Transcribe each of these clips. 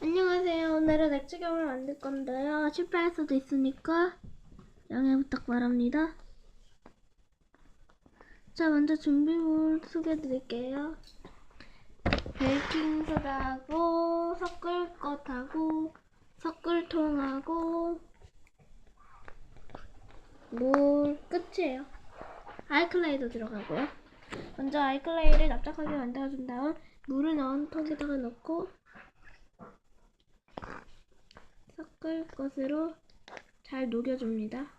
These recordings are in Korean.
안녕하세요. 오늘은 액체경을 만들 건데요. 실패할 수도 있으니까 양해 부탁 바랍니다. 자, 먼저 준비물 소개해 드릴게요. 베이킹소다하고 섞을 것하고 섞을 통하고 물 끝이에요. 아이클레이도 들어가고요. 먼저 아이클레이를 납작하게 만들어준 다음 물을 넣은 통에다가 넣고 섞을 것으로 잘 녹여줍니다.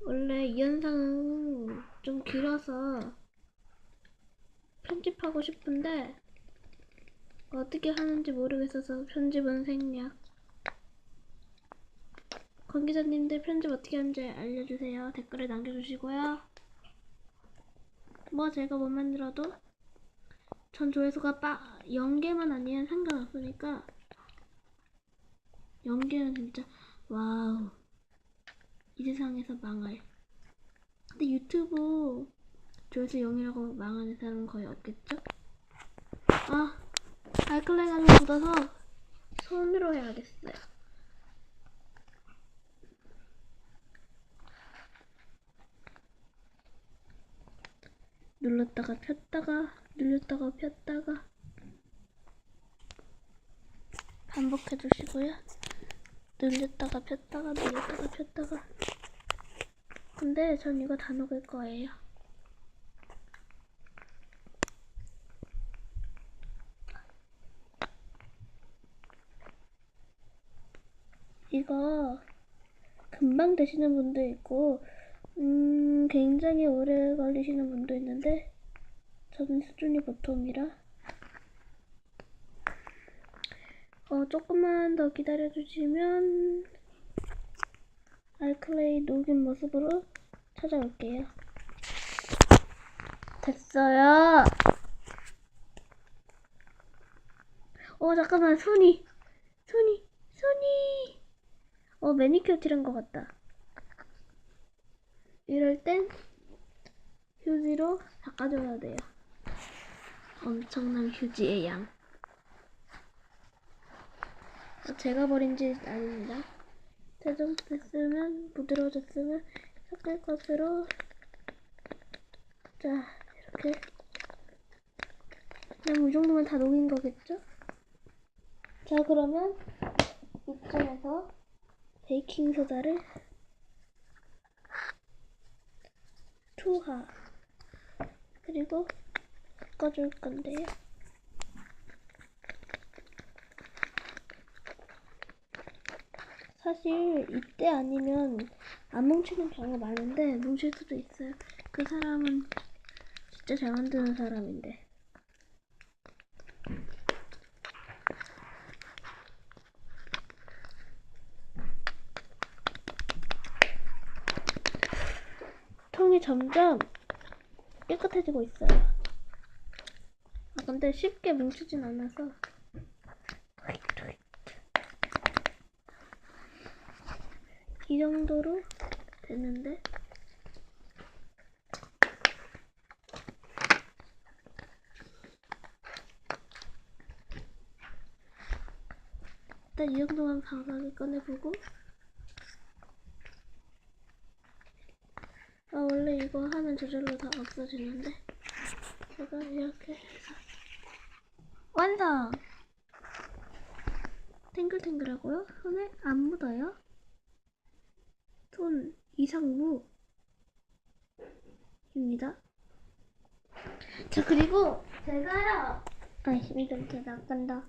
원래 이 영상은 좀 길어서 편집하고 싶은데 어떻게 하는지 모르겠어서 편집은 생략. 관계자님들 편집 어떻게 하는지 알려주세요. 댓글에 남겨주시고요. 뭐 제가 못 만들어도 전 조회수가 빠 0개만 아니면 상관없으니까. 0개는 진짜 와우. 이 세상에서 망할. 근데 유튜브 조회수 0이라고 망하는 사람은 거의 없겠죠? 아좀 묻어서 손으로 해야겠어요. 눌렀다가 폈다가 눌렀다가 폈다가 반복해 주시고요. 눌렸다가 폈다가 눌렸다가 폈다가 근데 전 이거 다 녹을 거예요. 이거 금방 되시는 분도 있고 음, 굉장히 오래 걸리시는 분도 있는데, 저는 수준이 보통이라, 어, 조금만 더 기다려주시면, 알클레이 녹인 모습으로 찾아올게요. 됐어요! 어, 잠깐만, 손이, 손이, 손이! 어, 매니큐어 칠한 것 같다. 이럴 땐 휴지로 닦아줘야 돼요. 엄청난 휴지의 양. 어, 제가 버린 지 아닙니다. 대정됐으면 부드러워졌으면 섞을 것으로 자 이렇게 그냥 이 정도면 다 녹인 거겠죠? 자 그러면 이쯤에서 베이킹 소다를 투하 그리고 섞어줄 건데요. 사실 이때 아니면 안 뭉치는 경우가 많은데 뭉칠 수도 있어요. 그 사람은 진짜 잘 만드는 사람인데. 통이 점점 깨끗해지고 있어요. 아, 근데 쉽게 뭉치진 않아서. 이 정도로 되는데. 일단 이 정도만 방송하게 꺼내보고. 아 원래 이거 하면 저절로 다 없어지는데 제가 이렇게 해서 완성! 탱글탱글하고요. 손에 안 묻어요. 손 이상무 입니다. 자 그리고 제가요. 아좀 나간다